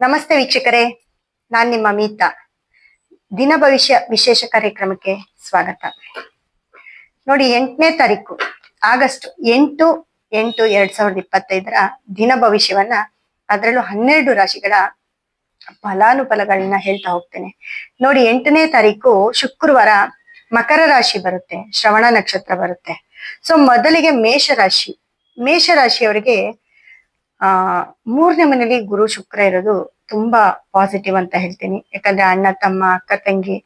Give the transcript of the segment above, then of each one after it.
ನಮಸ್ತೆ ವೀಕ್ಷಕರೇ, ನಾನ್ ನಿಮ್ಮ ಮೀತಾ. ದಿನ ಭವಿಷ್ಯ ವಿಶೇಷ ಕಾರ್ಯಕ್ರಮಕ್ಕೆ ಸ್ವಾಗತ. ನೋಡಿ, ಎಂಟನೇ ತಾರೀಕು, ಆಗಸ್ಟ್ ಎಂಟು ಎಂಟು ಎರಡ್ ಸಾವಿರದ ಇಪ್ಪತ್ತೈದರ ದಿನ ಭವಿಷ್ಯವನ್ನ ಅದರಲ್ಲೂ ಹನ್ನೆರಡು ರಾಶಿಗಳ ಫಲಾನುಫಲಗಳನ್ನ ಹೇಳ್ತಾ ಹೋಗ್ತೇನೆ. ನೋಡಿ, ಎಂಟನೇ ತಾರೀಕು ಶುಕ್ರವಾರ ಮಕರ ರಾಶಿ ಬರುತ್ತೆ, ಶ್ರವಣ ನಕ್ಷತ್ರ ಬರುತ್ತೆ. ಸೊ ಮೊದಲಿಗೆ ಮೇಷರಾಶಿ ಮೇಷರಾಶಿಯವರಿಗೆ ಆ, ಮೂರನೇ ಮನೇಲಿ ಗುರು ಶುಕ್ರ ಇರೋದು ತುಂಬಾ ಪಾಸಿಟಿವ್ ಅಂತ ಹೇಳ್ತೀನಿ. ಯಾಕಂದ್ರೆ ಅಣ್ಣ, ತಮ್ಮ, ಅಕ್ಕ, ತಂಗಿ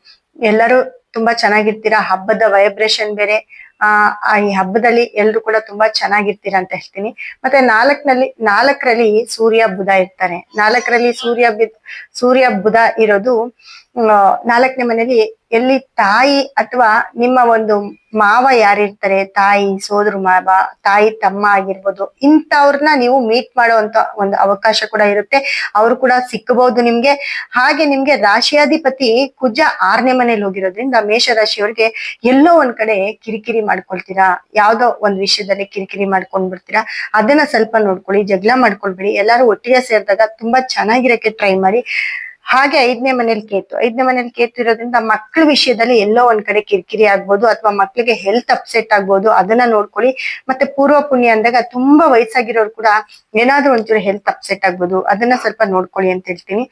ಎಲ್ಲರೂ ತುಂಬಾ ಚೆನ್ನಾಗಿರ್ತೀರಾ? ಹಬ್ಬದ ವೈಬ್ರೇಷನ್ ಬೇರೆ. ಆ ಈ ಹಬ್ಬದಲ್ಲಿ ಎಲ್ರು ಕೂಡ ತುಂಬಾ ಚೆನ್ನಾಗಿರ್ತೀರಾ ಅಂತ ಹೇಳ್ತೀನಿ. ಮತ್ತೆ ನಾಲ್ಕನಲ್ಲಿ ನಾಲ್ಕರಲ್ಲಿ ಸೂರ್ಯ ಬುಧ ಇರ್ತಾರೆ. ನಾಲ್ಕರಲ್ಲಿ ಸೂರ್ಯ ಸೂರ್ಯ ಬುಧ ಇರೋದು ನಾಲ್ಕನೇ ಮನೇಲಿ ಎಲ್ಲಿ ತಾಯಿ ಅಥವಾ ನಿಮ್ಮ ಒಂದು ಮಾವ ಯಾರಿರ್ತಾರೆ, ತಾಯಿ, ಸೋದರ ಮಾವ, ತಾಯಿ, ತಮ್ಮ ಆಗಿರ್ಬೋದು, ಇಂಥವ್ರನ್ನ ನೀವು ಮೀಟ್ ಮಾಡುವಂತ ಒಂದು ಅವಕಾಶ ಕೂಡ ಇರುತ್ತೆ. ಅವ್ರು ಕೂಡ ಸಿಕ್ಕಬಹುದು ನಿಮ್ಗೆ. ಹಾಗೆ ನಿಮ್ಗೆ ರಾಶಿಯಾಧಿಪತಿ ಕುಜ ಆರನೇ ಮನೇಲಿ ಹೋಗಿರೋದ್ರಿಂದ ಮೇಷರಾಶಿಯವ್ರಿಗೆ ಎಲ್ಲೋ ಒಂದ್ ಕಡೆ ಕಿರಿಕಿರಿ ಮಾಡ್ಕೊಳ್ತೀರಾ? ಯಾವ್ದೋ ಒಂದ್ ವಿಷಯದಲ್ಲಿ ಕಿರಿಕಿರಿ ಮಾಡ್ಕೊಂಡ್ ಬಿಡ್ತೀರಾ ಅದನ್ನ ಸ್ವಲ್ಪ ನೋಡ್ಕೊಳ್ಳಿ, ಜಗಳ ಮಾಡ್ಕೊಳ್ಬೇಡಿ. ಎಲ್ಲಾರು ಒಟ್ಟಿಗೆ ಸೇರಿದಾಗ ತುಂಬಾ ಚೆನ್ನಾಗಿರಕ್ಕೆ ಟ್ರೈ ಮಾಡಿ. ಹಾಗೆ ಐದನೇ ಮನೇಲಿ ಕೇತು. ಐದನೇ ಮನೇಲಿ ಕೇತು ಇರೋದ್ರಿಂದ ಮಕ್ಕಳ ವಿಷಯದಲ್ಲಿ ಎಲ್ಲೋ ಒಂದ್ ಕಡೆ ಕಿರಿಕಿರಿ ಆಗ್ಬೋದು ಅಥವಾ ಮಕ್ಳಿಗೆ ಹೆಲ್ತ್ ಅಪ್ಸೆಟ್ ಆಗ್ಬೋದು, ಅದನ್ನ ನೋಡ್ಕೊಳ್ಳಿ. ಮತ್ತೆ ಪೂರ್ವ ಪುಣ್ಯ ಅಂದಾಗ ತುಂಬಾ ವಯಸ್ಸಾಗಿರೋರು ಕೂಡ ಏನಾದ್ರೂ ಒಂಚೂರು ಹೆಲ್ತ್ ಅಪ್ಸೆಟ್ ಆಗ್ಬೋದು, ಅದನ್ನ ಸ್ವಲ್ಪ ನೋಡ್ಕೊಳ್ಳಿ ಅಂತ ಹೇಳ್ತೀನಿ.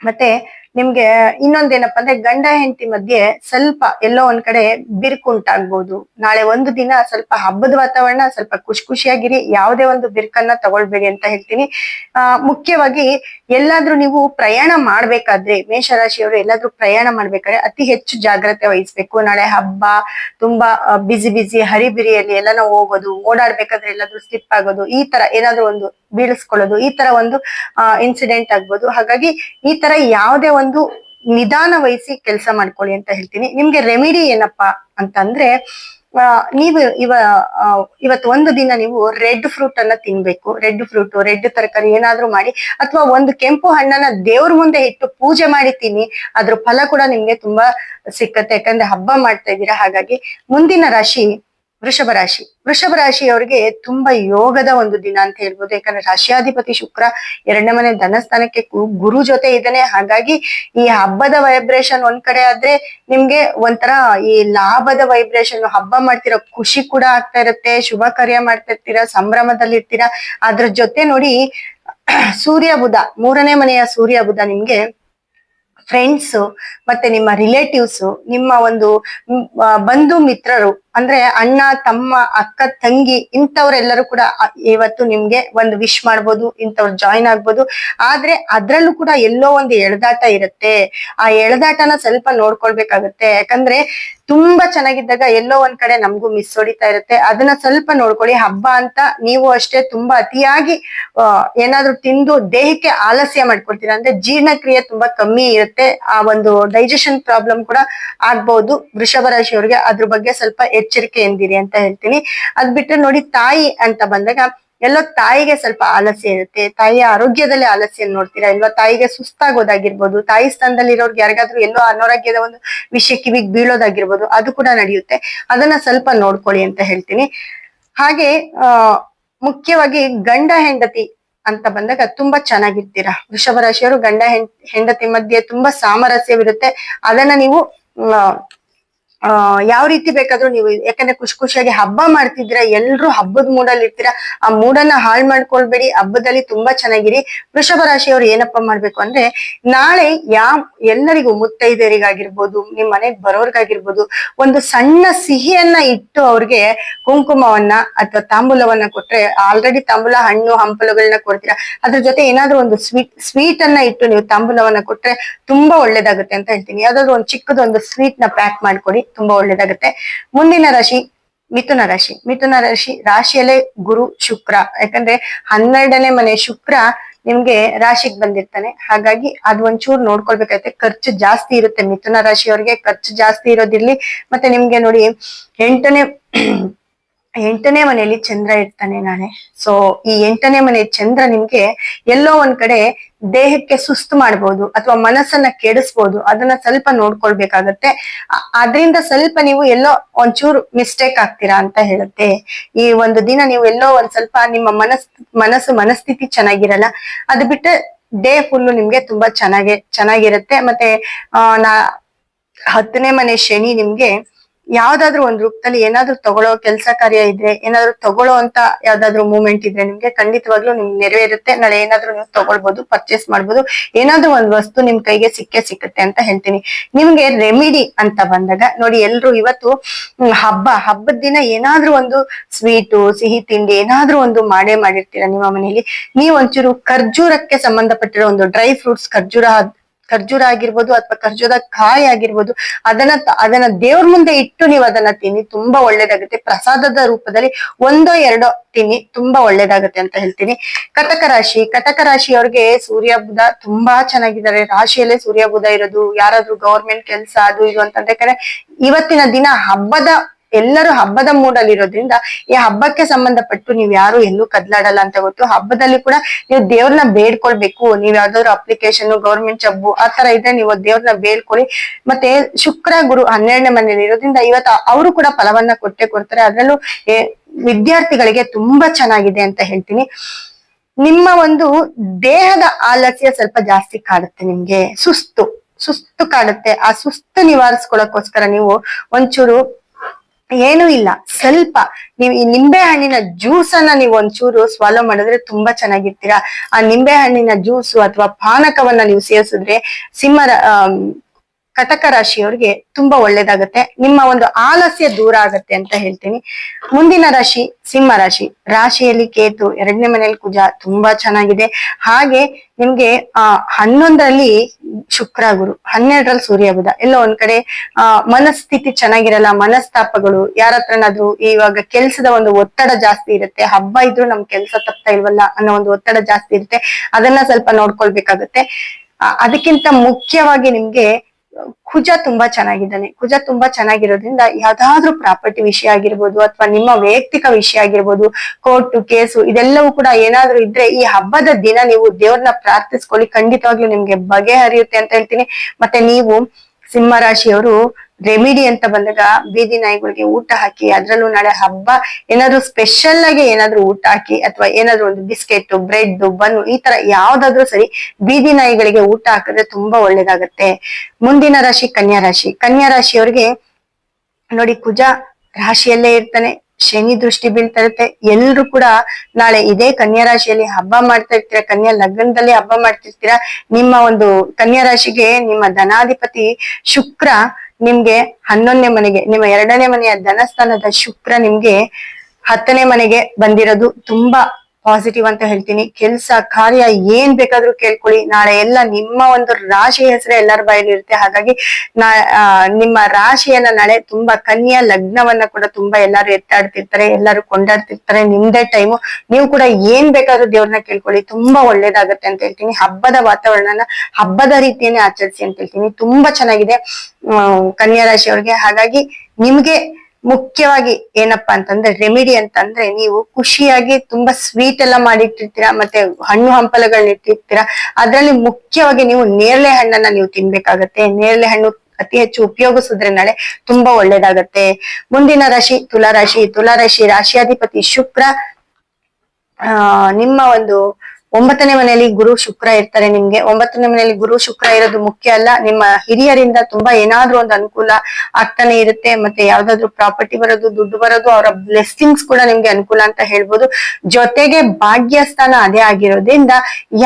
ಮತ್ತೆ ನಿಮ್ಗೆ ಇನ್ನೊಂದೇನಪ್ಪ ಅಂದ್ರೆ ಗಂಡ ಹೆಂಡತಿ ಮಧ್ಯೆ ಸ್ವಲ್ಪ ಎಲ್ಲೋ ಒಂದ್ ಕಡೆ ಬಿರುಕು ಉಂಟಾಗ್ಬೋದು. ನಾಳೆ ಒಂದು ದಿನ ಸ್ವಲ್ಪ ಹಬ್ಬದ ವಾತಾವರಣ ಸ್ವಲ್ಪ ಖುಷಿ ಖುಷಿಯಾಗಿರಿ, ಯಾವುದೇ ಒಂದು ಬಿರುಕನ್ನ ತಗೊಳ್ಬೇಡಿ ಅಂತ ಹೇಳ್ತೀನಿ. ಆ, ಮುಖ್ಯವಾಗಿ ಎಲ್ಲಾದ್ರೂ ನೀವು ಪ್ರಯಾಣ ಮಾಡ್ಬೇಕಾದ್ರೆ, ಮೇಷರಾಶಿಯವರು ಎಲ್ಲಾದ್ರೂ ಪ್ರಯಾಣ ಮಾಡ್ಬೇಕಾದ್ರೆ ಅತಿ ಹೆಚ್ಚು ಜಾಗ್ರತೆ ವಹಿಸ್ಬೇಕು. ನಾಳೆ ಹಬ್ಬ, ತುಂಬಾ ಬಿಸಿ ಬಿಸಿ ಹರಿಬಿರಿಯಲ್ಲಿ ಎಲ್ಲ ಹೋಗೋದು, ಓಡಾಡ್ಬೇಕಾದ್ರೆ ಎಲ್ಲಾದ್ರೂ ಸ್ಲಿಪ್ ಆಗೋದು, ಈ ತರ ಏನಾದ್ರೂ ಒಂದು ಬೀಳಿಸ್ಕೊಳ್ಳೋದು, ಈ ತರ ಒಂದು ಇನ್ಸಿಡೆಂಟ್ ಆಗ್ಬೋದು. ಹಾಗಾಗಿ ಈ ತರ ಯಾವುದೇ ಒಂದು ನಿಧಾನ ವಹಿಸಿ ಕೆಲಸ ಮಾಡ್ಕೊಳ್ಳಿ ಅಂತ ಹೇಳ್ತೀನಿ. ನಿಮ್ಗೆ ರೆಮಿಡಿ ಏನಪ್ಪಾ ಅಂತಂದ್ರೆ ನೀವು ಇವ ಇವತ್ತು ಒಂದು ದಿನ ನೀವು ರೆಡ್ ಫ್ರೂಟ್ ಅನ್ನ ತಿನ್ಬೇಕು. ರೆಡ್ ಫ್ರೂಟ್ ರೆಡ್ ತರಕಾರಿ ಏನಾದ್ರೂ ಮಾಡಿ, ಅಥವಾ ಒಂದು ಕೆಂಪು ಹಣ್ಣನ್ನ ದೇವ್ರ ಮುಂದೆ ಇಟ್ಟು ಪೂಜೆ ಮಾಡಿ ತಿನ್ನಿ, ಅದ್ರ ಫಲ ಕೂಡ ನಿಮ್ಗೆ ತುಂಬಾ ಸಿಕ್ಕತ್ತೆ. ಯಾಕಂದ್ರೆ ಹಬ್ಬ ಮಾಡ್ತಾ ಇದ್ದೀರಾ, ಹಾಗಾಗಿ ಮುಂದಿನ ರಾಶಿ ವೃಷಭ ರಾಶಿ. ವೃಷಭ ರಾಶಿಯವರಿಗೆ ತುಂಬಾ ಯೋಗದ ಒಂದು ದಿನ ಅಂತ ಹೇಳ್ಬೋದು. ಯಾಕಂದ್ರೆ ರಾಶಿಯಾಧಿಪತಿ ಶುಕ್ರ ಎರಡನೇ ಮನೆ ಧನಸ್ಥಾನಕ್ಕೆ ಗುರು ಜೊತೆ ಇದ್ದಾನೆ. ಹಾಗಾಗಿ ಈ ಹಬ್ಬದ ವೈಬ್ರೇಷನ್ ಒಂದ್ ಕಡೆ ಆದ್ರೆ ನಿಮ್ಗೆ ಒಂಥರ ಈ ಲಾಭದ ವೈಬ್ರೇಷನ್ ಹಬ್ಬ ಮಾಡ್ತಿರೋ ಖುಷಿ ಕೂಡ ಆಗ್ತಾ ಇರುತ್ತೆ. ಶುಭ ಕಾರ್ಯ ಮಾಡ್ತಾ ಇರ್ತೀರಾ, ಸಂಭ್ರಮದಲ್ಲಿ ಇರ್ತೀರಾ. ಅದ್ರ ಜೊತೆ ನೋಡಿ, ಸೂರ್ಯ ಬುಧ, ಮೂರನೇ ಮನೆಯ ಸೂರ್ಯ ಬುಧ ನಿಮ್ಗೆ ಫ್ರೆಂಡ್ಸ್ ಮತ್ತೆ ನಿಮ್ಮ ರಿಲೇಟಿವ್ಸ್ ನಿಮ್ಮ ಒಂದು ಬಂಧು ಮಿತ್ರರು ಅಂದ್ರೆ ಅಣ್ಣ, ತಮ್ಮ, ಅಕ್ಕ, ತಂಗಿ ಇಂಥವ್ರೆಲ್ಲರೂ ಕೂಡ ಇವತ್ತು ನಿಮ್ಗೆ ಒಂದು ವಿಶ್ ಮಾಡ್ಬೋದು, ಇಂಥವ್ರು ಜಾಯಿನ್ ಆಗ್ಬೋದು. ಆದ್ರೆ ಅದ್ರಲ್ಲೂ ಕೂಡ ಎಲ್ಲೋ ಒಂದು ಎಳೆದಾಟ ಇರುತ್ತೆ. ಆ ಎಳೆದಾಟನ ಸ್ವಲ್ಪ ನೋಡ್ಕೊಳ್ಬೇಕಾಗುತ್ತೆ. ಯಾಕಂದ್ರೆ ತುಂಬಾ ಚೆನ್ನಾಗಿದ್ದಾಗ ಎಲ್ಲೋ ಒಂದ್ ಕಡೆ ನಮಗೂ ಮಿಸ್ ಹೊಡಿತಾ ಇರುತ್ತೆ. ಅದನ್ನ ಸ್ವಲ್ಪ ನೋಡ್ಕೊಳ್ಳಿ. ಹಬ್ಬ ಅಂತ ನೀವು ಅಷ್ಟೇ ತುಂಬಾ ಅತಿಯಾಗಿ ಏನಾದ್ರೂ ತಿಂದು ದೇಹಕ್ಕೆ ಆಲಸ್ಯ ಮಾಡ್ಕೊಳ್ತೀರಾ ಅಂದ್ರೆ ಜೀರ್ಣಕ್ರಿಯೆ ತುಂಬಾ ಕಮ್ಮಿ ಇರುತ್ತೆ. ಆ ಒಂದು ಡೈಜೆಷನ್ ಪ್ರಾಬ್ಲಮ್ ಕೂಡ ಆಗ್ಬಹುದು ವೃಷಭ ರಾಶಿಯವ್ರಿಗೆ ಅದ್ರ ಬಗ್ಗೆ ಸ್ವಲ್ಪ ಎಚ್ಚರಿಕೆಯಿಂದಿರಿ ಅಂತ ಹೇಳ್ತೀನಿ. ಅದ್ ಬಿಟ್ರೆ ನೋಡಿ ತಾಯಿ ಅಂತ ಬಂದಾಗ ಎಲ್ಲೋ ತಾಯಿಗೆ ಸ್ವಲ್ಪ ಆಲಸ್ಯ ಇರುತ್ತೆ. ತಾಯಿಯ ಆರೋಗ್ಯದಲ್ಲಿ ಆಲಸ್ಯ ನೋಡ್ತೀರಾ? ಇಲ್ವಾ ತಾಯಿಗೆ ಸುಸ್ತಾಗೋದಾಗಿರ್ಬೋದು, ತಾಯಿ ಸ್ಥಾನದಲ್ಲಿ ಇರೋರ್ಗೆ ಯಾರಿಗಾದ್ರೂ ಎಲ್ಲೋ ಅನಾರೋಗ್ಯದ ಒಂದು ವಿಷಯ ಕಿವಿಗ್ ಬೀಳೋದಾಗಿರ್ಬೋದು, ಅದು ಕೂಡ ನಡೆಯುತ್ತೆ. ಅದನ್ನ ಸ್ವಲ್ಪ ನೋಡ್ಕೊಳ್ಳಿ ಅಂತ ಹೇಳ್ತೀನಿ. ಹಾಗೆ ಮುಖ್ಯವಾಗಿ ಗಂಡ ಹೆಂಡತಿ ಅಂತ ಬಂದಾಗ ತುಂಬಾ ಚೆನ್ನಾಗಿರ್ತೀರಾ? ವೃಷಭ ರಾಶಿಯವರು ಗಂಡ ಹೆಂಡ್, ಹೆಂಡತಿ ಮಧ್ಯೆ ತುಂಬಾ ಸಾಮರಸ್ಯವಿರುತ್ತೆ. ಅದನ್ನ ನೀವು ಆ, ಯಾವ ರೀತಿ ಬೇಕಾದ್ರೂ ನೀವು ಯಾಕಂದ್ರೆ ಖುಷಿ ಖುಷಿಯಾಗಿ ಹಬ್ಬ ಮಾಡ್ತಿದ್ದೀರಾ ಎಲ್ರು ಹಬ್ಬದ ಮೂಡಲ್ಲಿ ಇರ್ತೀರಾ ಆ ಮೂಡನ್ನ ಹಾಳು ಮಾಡ್ಕೊಳ್ಬೇಡಿ ಹಬ್ಬದಲ್ಲಿ ತುಂಬಾ ಚೆನ್ನಾಗಿರಿ. ವೃಷಭ ರಾಶಿಯವರು ಏನಪ್ಪಾ ಮಾಡ್ಬೇಕು ಅಂದ್ರೆ ನಾಳೆ ಯಾವ ಎಲ್ಲರಿಗೂ ಮುತ್ತೈದೆಯರಿಗಾಗಿರ್ಬೋದು ನಿಮ್ ಮನೆಗ್ ಬರೋರ್ಗಾಗಿರ್ಬೋದು ಒಂದು ಸಣ್ಣ ಸಿಹಿಯನ್ನ ಇಟ್ಟು ಅವ್ರಿಗೆ ಕುಂಕುಮವನ್ನ ಅಥವಾ ತಾಂಬೂಲವನ್ನ ಕೊಟ್ರೆ ಆಲ್ರೆಡಿ ತಾಂಬೂಲ ಹಣ್ಣು ಹಂಪಲುಗಳನ್ನ ಕೊಡ್ತೀರಾ ಅದ್ರ ಜೊತೆ ಏನಾದ್ರೂ ಒಂದು ಸ್ವೀಟ್ ಸ್ವೀಟ್ ಅನ್ನ ಇಟ್ಟು ನೀವು ತಾಂಬೂಲವನ್ನ ಕೊಟ್ರೆ ತುಂಬಾ ಒಳ್ಳೇದಾಗುತ್ತೆ ಅಂತ ಹೇಳ್ತೀನಿ. ಯಾವ್ದಾದ್ರು ಒಂದು ಚಿಕ್ಕದೊಂದು ಸ್ವೀಟ್ನ ಪ್ಯಾಕ್ ಮಾಡ್ಕೊಡಿ. ತುಂಬಾ ಒಳ್ಳೇದಾಗುತ್ತೆ. ಮುಂದಿನ ರಾಶಿ ಮಿಥುನ ರಾಶಿ. ಮಿಥುನ ರಾಶಿ ರಾಶಿಯಲ್ಲೇ ಗುರು ಶುಕ್ರ. ಯಾಕಂದ್ರೆ ಹನ್ನೆರಡನೇ ಮನೆ ಶುಕ್ರ ನಿಮ್ಗೆ ರಾಶಿಗೆ ಬಂದಿರ್ತಾನೆ. ಹಾಗಾಗಿ ಅದ್ ಒಂಚೂರು ನೋಡ್ಕೊಳ್ಬೇಕಾಯ್ತೆ ಖರ್ಚು ಜಾಸ್ತಿ ಇರುತ್ತೆ ಮಿಥುನ ರಾಶಿಯವ್ರಿಗೆ. ಖರ್ಚು ಜಾಸ್ತಿ ಇರೋದಿರ್ಲಿ. ಮತ್ತೆ ನಿಮ್ಗೆ ನೋಡಿ ಎಂಟನೇ ಎಂಟನೇ ಮನೆಯಲ್ಲಿ ಚಂದ್ರ ಇರ್ತಾನೆ ನಾಳೆ ಸೊ ಈ ಎಂಟನೇ ಮನೆ ಚಂದ್ರ ನಿಮ್ಗೆ ಎಲ್ಲೋ ಒಂದ್ ಕಡೆ ದೇಹಕ್ಕೆ ಸುಸ್ತು ಮಾಡ್ಬೋದು ಅಥವಾ ಮನಸ್ಸನ್ನ ಕೆಡಿಸ್ಬೋದು. ಅದನ್ನ ಸ್ವಲ್ಪ ನೋಡ್ಕೊಳ್ಬೇಕಾಗತ್ತೆ. ಅದರಿಂದ ಸ್ವಲ್ಪ ನೀವು ಎಲ್ಲೋ ಒಂಚೂರು ಮಿಸ್ಟೇಕ್ ಆಗ್ತೀರಾ ಅಂತ ಹೇಳುತ್ತೆ. ಈ ಒಂದು ದಿನ ನೀವು ಎಲ್ಲೋ ಒಂದ್ ಸ್ವಲ್ಪ ನಿಮ್ಮ ಮನಸ್, ಮನಸ್ಸು, ಮನಸ್ಥಿತಿ ಚೆನ್ನಾಗಿರಲ್ಲ. ಅದು ಬಿಟ್ಟು ಡೇ ಫುಲ್ಲು ನಿಮ್ಗೆ ತುಂಬಾ ಚೆನ್ನಾಗಿ, ಚೆನ್ನಾಗಿರುತ್ತೆ. ಮತ್ತೆ ನಾ ಹತ್ತನೇ ಮನೆ ಶನಿ ನಿಮ್ಗೆ ಯಾವ್ದಾದ್ರು ಒಂದ್ ರೂಪದಲ್ಲಿ ಏನಾದ್ರು ತಗೊಳ್ಳೋ ಕೆಲಸ ಕಾರ್ಯ ಇದ್ರೆ, ಏನಾದ್ರು ತಗೊಳ್ಳೋ ಅಂತ ಯಾವ್ದಾದ್ರು ಮೂಮೆಂಟ್ ಇದ್ರೆ ನಿಮ್ಗೆ ಖಂಡಿತವಾಗ್ಲೂ ನಿಮ್ಗೆ ನೆರವೇರುತ್ತೆ. ನಾಳೆ ಏನಾದ್ರು ನೀವು ತಗೊಳ್ಬಹುದು ಪರ್ಚೇಸ್ ಮಾಡ್ಬೋದು. ಏನಾದ್ರು ಒಂದ್ ವಸ್ತು ನಿಮ್ ಕೈಗೆ ಸಿಕ್ಕೇ ಸಿಕ್ಕುತ್ತೆ ಅಂತ ಹೇಳ್ತೀನಿ. ನಿಮ್ಗೆ ರೆಮಿಡಿ ಅಂತ ಬಂದಾಗ, ನೋಡಿ ಎಲ್ರು ಇವತ್ತು ಹಬ್ಬ, ಹಬ್ಬದ ದಿನ ಏನಾದ್ರೂ ಒಂದು ಸ್ವೀಟು ಸಿಹಿ ತಿಂಡಿ ಏನಾದ್ರೂ ಒಂದು ಮಾಡೇ ಮಾಡಿರ್ತೀರ ನಿಮ್ಮ ಮನೆಯಲ್ಲಿ. ನೀವು ಒಂಚೂರು ಖರ್ಜೂರಕ್ಕೆ ಸಂಬಂಧಪಟ್ಟಿರೋ ಒಂದು ಡ್ರೈ ಫ್ರೂಟ್ಸ್ ಖರ್ಜೂರ ಖರ್ಜೂರ ಆಗಿರ್ಬೋದು ಅಥವಾ ಖರ್ಜೂರ ಕಾಯಿ ಆಗಿರ್ಬೋದು, ಅದನ್ನ ಅದನ್ನ ದೇವ್ರ ಮುಂದೆ ಇಟ್ಟು ನೀವು ಅದನ್ನ ತಿನ್ನಿ, ತುಂಬಾ ಒಳ್ಳೇದಾಗುತ್ತೆ. ಪ್ರಸಾದದ ರೂಪದಲ್ಲಿ ಒಂದೋ ಎರಡೋ ತಿನ್ನಿ, ತುಂಬಾ ಒಳ್ಳೇದಾಗುತ್ತೆ ಅಂತ ಹೇಳ್ತೀನಿ. ಕಟಕ ರಾಶಿ, ಕಟಕ ರಾಶಿಯವ್ರಿಗೆ ಸೂರ್ಯ ಬುಧ ತುಂಬಾ ಚೆನ್ನಾಗಿದ್ದಾರೆ. ರಾಶಿಯಲ್ಲೇ ಸೂರ್ಯ ಬುಧ ಇರೋದು, ಯಾರಾದ್ರೂ ಗೌರ್ಮೆಂಟ್ ಕೆಲಸ ಅದು ಇದು ಅಂತಂದ್ರೆ ಕರೆ ಇವತ್ತಿನ ದಿನ ಹಬ್ಬದ ಎಲ್ಲರೂ ಹಬ್ಬದ ಮೂಡಲ್ಲಿ ಇರೋದ್ರಿಂದ ಈ ಹಬ್ಬಕ್ಕೆ ಸಂಬಂಧಪಟ್ಟು ನೀವ್ ಯಾರು ಎಲ್ಲೂ ಕದ್ಲಾಡಲ್ಲ ಅಂತ ಗೊತ್ತು. ಹಬ್ಬದಲ್ಲಿ ಕೂಡ ನೀವು ದೇವ್ರನ್ನ ಬೇಡ್ಕೊಳ್ಬೇಕು. ನೀವ್ ಯಾವ್ದಾದ್ರು ಅಪ್ಲಿಕೇಶನ್ ಗೌರ್ಮೆಂಟ್ ಜಬ್ಬು ಆ ತರ ಇದ್ರೆ ನೀವು ದೇವ್ರನ್ನ ಬೇಡ್ಕೊಳ್ಳಿ ಮತ್ತೆ ಶುಕ್ರ ಗುರು ಹನ್ನೆರಡನೇ ಮನೇಲಿ ಇರೋದ್ರಿಂದ ಇವತ್ತು ಅವರು ಕೂಡ ಫಲವನ್ನ ಕೊಟ್ಟೆ ಕೊಡ್ತಾರೆ. ಅದ್ರಲ್ಲೂ ವಿದ್ಯಾರ್ಥಿಗಳಿಗೆ ತುಂಬಾ ಚೆನ್ನಾಗಿದೆ ಅಂತ ಹೇಳ್ತೀನಿ. ನಿಮ್ಮ ಒಂದು ದೇಹದ ಆಲಸ್ಯ ಸ್ವಲ್ಪ ಜಾಸ್ತಿ ಕಾಡುತ್ತೆ ನಿಮ್ಗೆ. ಸುಸ್ತು ಸುಸ್ತು ಕಾಡುತ್ತೆ. ಆ ಸುಸ್ತು ನಿವಾರಿಸ್ಕೊಳ್ಳೋಕೋಸ್ಕರ ನೀವು ಒಂಚೂರು ಏನೂ ಇಲ್ಲ. ಸ್ವಲ್ಪ ನೀವು ಈ ನಿಂಬೆ ಹಣ್ಣಿನ ಜ್ಯೂಸ್ ಅನ್ನ ನೀವು ಒಂಚೂರು ಸ್ವಾಲೋ ಮಾಡಿದ್ರೆ ತುಂಬಾ ಚೆನ್ನಾಗಿರ್ತೀರಾ. ಆ ನಿಂಬೆ ಹಣ್ಣಿನ ಜ್ಯೂಸು ಅಥವಾ ಪಾನಕವನ್ನ ನೀವು ಸೇವಿಸಿದ್ರೆ ಸಿಂಹ ಕಟಕ ರಾಶಿಯವರಿಗೆ ತುಂಬಾ ಒಳ್ಳೇದಾಗುತ್ತೆ. ನಿಮ್ಮ ಒಂದು ಆಲಸ್ಯ ದೂರ ಆಗತ್ತೆ ಅಂತ ಹೇಳ್ತೀನಿ. ಮುಂದಿನ ರಾಶಿ ಸಿಂಹ ರಾಶಿ. ರಾಶಿಯಲ್ಲಿ ಕೇತು, ಎರಡನೇ ಮನೆಯಲ್ಲಿ ಕುಜ ತುಂಬಾ ಚೆನ್ನಾಗಿದೆ. ಹಾಗೆ ನಿಮ್ಗೆ, ಆ, ಹನ್ನೊಂದರಲ್ಲಿ ಶುಕ್ರ ಗುರು, ಹನ್ನೆರಡರಲ್ಲಿ ಸೂರ್ಯ ಬುಧ. ಎಲ್ಲ ಒಂದ್ ಕಡೆ, ಆ, ಮನಸ್ಥಿತಿ ಚೆನ್ನಾಗಿರಲ್ಲ, ಮನಸ್ತಾಪಗಳು ಯಾರ ಹತ್ರನಾದ್ರೂ ಇವಾಗ ಕೆಲ್ಸದ ಒಂದು ಒತ್ತಡ ಜಾಸ್ತಿ ಇರುತ್ತೆ, ಹಬ್ಬ ಇದ್ರು ನಮ್ ಕೆಲ್ಸ ತಪ್ತಾ ಇಲ್ವಲ್ಲ ಅನ್ನೋ ಒಂದು ಒತ್ತಡ ಜಾಸ್ತಿ ಇರುತ್ತೆ, ಅದನ್ನ ಸ್ವಲ್ಪ ನೋಡ್ಕೊಳ್ಬೇಕಾಗತ್ತೆ. ಅದಕ್ಕಿಂತ ಮುಖ್ಯವಾಗಿ ನಿಮ್ಗೆ ಕುಜ ತುಂಬಾ ಚೆನ್ನಾಗಿದ್ದಾನೆ. ಕುಜ ತುಂಬಾ ಚೆನ್ನಾಗಿರೋದ್ರಿಂದ ಯಾವ್ದಾದ್ರು ಪ್ರಾಪರ್ಟಿ ವಿಷಯ ಆಗಿರ್ಬೋದು ಅಥವಾ ನಿಮ್ಮ ವೈಯಕ್ತಿಕ ವಿಷಯ ಆಗಿರ್ಬೋದು, ಕೋರ್ಟ್, ಕೇಸು, ಇದೆಲ್ಲವೂ ಕೂಡ ಏನಾದ್ರೂ ಇದ್ರೆ ಈ ಹಬ್ಬದ ದಿನ ನೀವು ದೇವ್ರನ್ನ ಪ್ರಾರ್ಥಿಸ್ಕೊಳ್ಳಿ. ಖಂಡಿತವಾಗ್ಲೂ ನಿಮ್ಗೆ ಬಗೆಹರಿಯುತ್ತೆ ಅಂತ ಹೇಳ್ತೀನಿ. ಮತ್ತೆ ನೀವು ಸಿಂಹ ರಾಶಿಯವರು ರೆಮಿಡಿ ಅಂತ ಬಂದಾಗ ಬೀದಿ ನಾಯಿಗಳಿಗೆ ಊಟ ಹಾಕಿ, ಅದ್ರಲ್ಲೂ ನಾಳೆ ಹಬ್ಬ, ಏನಾದ್ರು ಸ್ಪೆಷಲ್ ಆಗಿ ಏನಾದ್ರು ಊಟ ಹಾಕಿ ಅಥವಾ ಏನಾದ್ರು ಒಂದು ಬಿಸ್ಕೆಟ್ ಬ್ರೆಡ್ ಬನ್ ಈ ತರ ಯಾವ್ದಾದ್ರು ಸರಿ ಬೀದಿ ನಾಯಿಗಳಿಗೆ ಊಟ ಹಾಕಿದ್ರೆ ತುಂಬಾ ಒಳ್ಳೇದಾಗತ್ತೆ. ಮುಂದಿನ ರಾಶಿ ಕನ್ಯಾ ರಾಶಿ. ಕನ್ಯಾ ರಾಶಿಯವ್ರಿಗೆ ನೋಡಿ ಕುಜ ರಾಶಿಯಲ್ಲೇ ಇರ್ತಾನೆ, ಶನಿ ದೃಷ್ಟಿ ಬೀಳ್ತಾ ಇರುತ್ತೆ ಎಲ್ರು ಕೂಡ ನಾಳೆ ಇದೇ ಕನ್ಯಾ ರಾಶಿಯಲ್ಲಿ ಹಬ್ಬ ಮಾಡ್ತಾ ಇರ್ತೀರಾ ಕನ್ಯಾ ಲಗ್ನದಲ್ಲಿ ಹಬ್ಬ ಮಾಡ್ತಿರ್ತೀರಾ, ನಿಮ್ಮ ಒಂದು ಕನ್ಯಾ ರಾಶಿಗೆ ನಿಮ್ಮ ಧನಾಧಿಪತಿ ಶುಕ್ರ ನಿಮ್ಗೆ ಹನ್ನೊಂದನೇ ಮನೆಗೆ ನಿಮ್ಮ ಎರಡನೇ ಮನೆಯ ಧನಸ್ಥಾನದ ಶುಕ್ರ ನಿಮ್ಗೆ ಹತ್ತನೇ ಮನೆಗೆ ಬಂದಿರೋದು ತುಂಬಾ ಪಾಸಿಟಿವ್ ಅಂತ ಹೇಳ್ತೀನಿ. ಕೆಲ್ಸ, ಕಾರ್ಯ ಏನ್ ಬೇಕಾದ್ರೂ ಕೇಳ್ಕೊಳ್ಳಿ. ನಾಳೆ ಎಲ್ಲ ನಿಮ್ಮ ಒಂದು ರಾಶಿ ಹೆಸರೇ ಎಲ್ಲರ ಬಾಯಲ್ಲಿ ಇರುತ್ತೆ. ಹಾಗಾಗಿ ನಾ ನಿಮ್ಮ ರಾಶಿಯನ್ನ ನಾಳೆ ತುಂಬಾ ಕನ್ಯಾ ಲಗ್ನವನ್ನ ಕೂಡ ತುಂಬಾ ಎಲ್ಲಾರು ಎತ್ತಾಡ್ತಿರ್ತಾರೆ, ಎಲ್ಲರೂ ಕೊಂಡಾಡ್ತಿರ್ತಾರೆ. ನಿಮ್ದೇ ಟೈಮು ನೀವು ಕೂಡ ಏನ್ ಬೇಕಾದ್ರೂ ದೇವ್ರನ್ನ ಕೇಳ್ಕೊಳ್ಳಿ. ತುಂಬಾ ಒಳ್ಳೇದಾಗತ್ತೆ ಅಂತ ಹೇಳ್ತೀನಿ. ಹಬ್ಬದ ವಾತಾವರಣನ ಹಬ್ಬದ ರೀತಿಯನ್ನೇ ಆಚರಿಸಿ ಅಂತ ಹೇಳ್ತೀನಿ. ತುಂಬಾ ಚೆನ್ನಾಗಿದೆ ಕನ್ಯಾ ರಾಶಿಯವ್ರಿಗೆ. ಹಾಗಾಗಿ ನಿಮ್ಗೆ ಮುಖ್ಯವಾಗಿ ಏನಪ್ಪಾ ಅಂತಂದ್ರೆ ರೆಮಿಡಿ ಅಂತಂದ್ರೆ ನೀವು ಖುಷಿಯಾಗಿ ತುಂಬಾ ಸ್ವೀಟ್ ಎಲ್ಲ ಮಾಡಿಟ್ಟಿರ್ತೀರಾ, ಮತ್ತೆ ಹಣ್ಣು ಹಂಪಲಗಳನ್ನ ಇಟ್ಟಿರ್ತೀರಾ, ಅದ್ರಲ್ಲಿ ಮುಖ್ಯವಾಗಿ ನೀವು ನೇರಳೆ ಹಣ್ಣನ್ನ ನೀವು ತಿನ್ಬೇಕಾಗತ್ತೆ. ನೇರಳೆ ಹಣ್ಣು ಅತಿ ಹೆಚ್ಚು ಉಪಯೋಗಿಸಿದ್ರೆ ನಾಳೆ ತುಂಬಾ ಒಳ್ಳೇದಾಗತ್ತೆ. ಮುಂದಿನ ರಾಶಿ ತುಲಾ ರಾಶಿ. ತುಲಾ ರಾಶಿ ರಾಶಿಯಾಧಿಪತಿ ಶುಕ್ರ. ಆ, ನಿಮ್ಮ ಒಂದು ಒಂಬತ್ತನೇ ಮನೆಯಲ್ಲಿ ಗುರು ಶುಕ್ರ ಇರ್ತಾರೆ ನಿಮ್ಗೆ. ಒಂಬತ್ತನೇ ಮನೆಯಲ್ಲಿ ಗುರು ಶುಕ್ರ ಇರೋದು ಮುಖ್ಯ ಅಲ್ಲ. ನಿಮ್ಮ ಹಿರಿಯರಿಂದ ತುಂಬಾ ಏನಾದ್ರೂ ಒಂದು ಅನುಕೂಲ ಆಗ್ತಾನೆ ಇರುತ್ತೆ. ಮತ್ತೆ ಯಾವ್ದಾದ್ರು ಪ್ರಾಪರ್ಟಿ ಬರೋದು, ದುಡ್ಡು ಬರೋದು, ಅವರ ಬ್ಲೆಸ್ಸಿಂಗ್ಸ್ ಕೂಡ ನಿಮ್ಗೆ ಅನುಕೂಲ ಅಂತ ಹೇಳ್ಬೋದು. ಜೊತೆಗೆ ಭಾಗ್ಯಸ್ಥಾನ ಅದೇ ಆಗಿರೋದ್ರಿಂದ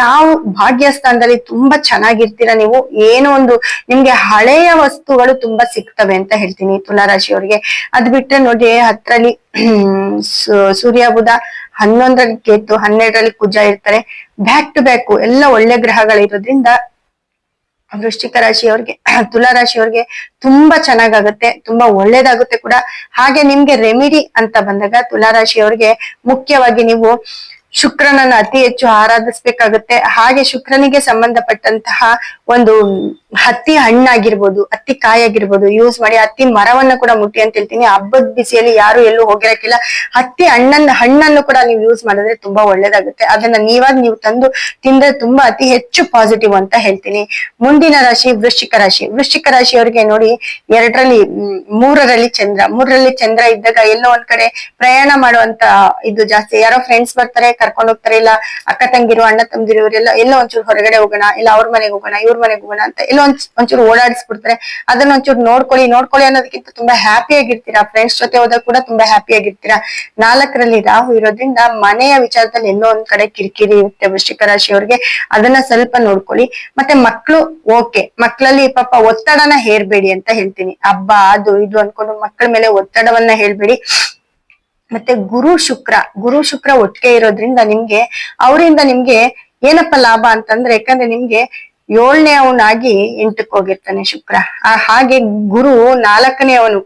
ಯಾವ ಭಾಗ್ಯಸ್ಥಾನದಲ್ಲಿ ತುಂಬಾ ಚೆನ್ನಾಗಿರ್ತೀರ ನೀವು, ಏನೋ ಒಂದು ನಿಮ್ಗೆ ಹಳೆಯ ವಸ್ತುಗಳು ತುಂಬಾ ಸಿಗ್ತವೆ ಅಂತ ಹೇಳ್ತೀನಿ ತುಲಾರಾಶಿಯವರಿಗೆ. ಅದ್ ಬಿಟ್ರೆ ನೋಡಿ, ಹತ್ರಲ್ಲಿ ಸೂರ್ಯ, ಬುಧ ಹನ್ನೊಂದರಲ್ಲಿ ಕೇತು, ಹನ್ನೆರಡರಲ್ಲಿ ಕುಜ ಇರ್ತಾರೆ. ಬ್ಯಾಕ್ ಟು ಬ್ಯಾಕ್ ಎಲ್ಲ ಒಳ್ಳೆ ಗ್ರಹಗಳಿರೋದ್ರಿಂದ ವೃಶ್ಚಿಕ ರಾಶಿಯವ್ರಿಗೆ, ತುಲಾ ರಾಶಿಯವ್ರಿಗೆ ತುಂಬಾ ಚೆನ್ನಾಗಾಗುತ್ತೆ, ತುಂಬಾ ಒಳ್ಳೇದಾಗುತ್ತೆ ಕೂಡ. ಹಾಗೆ ನಿಮ್ಗೆ ರೆಮಿಡಿ ಅಂತ ಬಂದಾಗ ತುಲಾ ರಾಶಿಯವ್ರಿಗೆ ಮುಖ್ಯವಾಗಿ ನೀವು ಶುಕ್ರನನ್ನ ಅತಿ ಹೆಚ್ಚು ಆರಾಧಿಸ್ಬೇಕಾಗುತ್ತೆ. ಹಾಗೆ ಶುಕ್ರನಿಗೆ ಸಂಬಂಧಪಟ್ಟಂತಹ ಒಂದು ಹತ್ತಿ ಹಣ್ಣಾಗಿರ್ಬೋದು, ಹತ್ತಿ ಕಾಯಾಗಿರ್ಬೋದು ಯೂಸ್ ಮಾಡಿ ಹತ್ತಿ ಮರವನ್ನ ಕೂಡ ಮುಟ್ಟಿ ಅಂತ ಹೇಳ್ತೀನಿ. ಹಬ್ಬದ ಬಿಸಿಯಲ್ಲಿ ಯಾರು ಎಲ್ಲೂ ಹೋಗಿರಕ್ಕಿಲ್ಲ. ಹತ್ತಿ ಹಣ್ಣನ್ನ, ಹಣ್ಣನ್ನು ಕೂಡ ನೀವು ಯೂಸ್ ಮಾಡಿದ್ರೆ ತುಂಬಾ ಒಳ್ಳೇದಾಗುತ್ತೆ. ಅದನ್ನ ನೀವಾಗ ನೀವು ತಂದು ತಿಂದ್ರೆ ತುಂಬಾ ಅತಿ ಹೆಚ್ಚು ಪಾಸಿಟಿವ್ ಅಂತ ಹೇಳ್ತೀನಿ. ಮುಂದಿನ ರಾಶಿ ವೃಶ್ಚಿಕ ರಾಶಿ. ವೃಶ್ಚಿಕ ರಾಶಿಯವರಿಗೆ ನೋಡಿ, ಎರಡರಲ್ಲಿ ಮೂರರಲ್ಲಿ ಚಂದ್ರ. ಮೂರರಲ್ಲಿ ಚಂದ್ರ ಇದ್ದಾಗ ಎಲ್ಲೋ ಒಂದ್ ಕಡೆ ಪ್ರಯಾಣ ಮಾಡುವಂತ ಇದು ಜಾಸ್ತಿ. ಯಾರೋ ಫ್ರೆಂಡ್ಸ್ ಬರ್ತಾರೆ ಕರ್ಕೊಂಡು ಹೋಗ್ತಾರೆ, ಇಲ್ಲ ಅಕ್ಕ ತಂಗಿರು, ಅಣ್ಣ ತಂಗಿರು, ಇವರೆಲ್ಲ ಎಲ್ಲ ಒಂಚೂರು ಹೊರಗಡೆ ಹೋಗೋಣ, ಇಲ್ಲ ಅವ್ರ ಮನೆಗೆ ಹೋಗೋಣ, ಇವ್ರ ಮನೆಗೆ ಹೋಗೋಣ ಅಂತ ಎಲ್ಲ ಒಂಚ್, ಒಂಚೂರು ಓಡಾಡಿಸ್ಬಿಡ್ತಾರೆ. ಅದನ್ನ ಒಂಚೂರು ನೋಡ್ಕೊಳ್ಳಿ ನೋಡ್ಕೊಳ್ಳಿ ಅನ್ನೋದಕ್ಕಿಂತ ತುಂಬಾ ಹ್ಯಾಪಿ ಆಗಿರ್ತೀರಾ? ಫ್ರೆಂಡ್ಸ್ ಜೊತೆ ಹೋದಾಗ ಕೂಡ ತುಂಬಾ ಹ್ಯಾಪಿ ಆಗಿರ್ತೀರಾ? ನಾಲ್ಕರಲ್ಲಿ ರಾಹು ಇರೋದ್ರಿಂದ ಮನೆಯ ವಿಚಾರದಲ್ಲಿ ಎಲ್ಲೋ ಒಂದ್ ಕಡೆ ಕಿರಿಕಿರಿ ಇರುತ್ತೆ ರಾಶಿ ರಾಶಿಯವ್ರಿಗೆ. ಅದನ್ನ ಸ್ವಲ್ಪ ನೋಡ್ಕೊಳ್ಳಿ. ಮತ್ತೆ ಮಕ್ಕಳು ಓಕೆ ಮಕ್ಕಳಲ್ಲಿ ಪಾಪ ಒತ್ತಡನ ಹೇರ್ಬೇಡಿ ಅಂತ ಹೇಳ್ತೀನಿ. ಹಬ್ಬ, ಅದು, ಇದು ಅನ್ಕೊಂಡು ಮಕ್ಕಳ ಮೇಲೆ ಒತ್ತಡವನ್ನ ಹೇಳ್ಬೇಡಿ. ಮತ್ತೆ ಗುರು ಶುಕ್ರ ಗುರು ಶುಕ್ರ ಒಟ್ಟಿಗೆ ಇರೋದ್ರಿಂದ ನಿಮ್ಗೆ, ಅವರಿಂದ ನಿಮ್ಗೆ ಏನಪ್ಪ ಲಾಭ ಅಂತಂದ್ರೆ, ಯಾಕಂದ್ರೆ ನಿಮ್ಗೆ ಏಳನೇ ಅವನಾಗಿ ಎಂಟಕ್ಕೆ ಹೋಗಿರ್ತಾನೆ ಶುಕ್ರ. ಆ ಹಾಗೆ ಗುರು ನಾಲ್ಕನೇ ಅವನು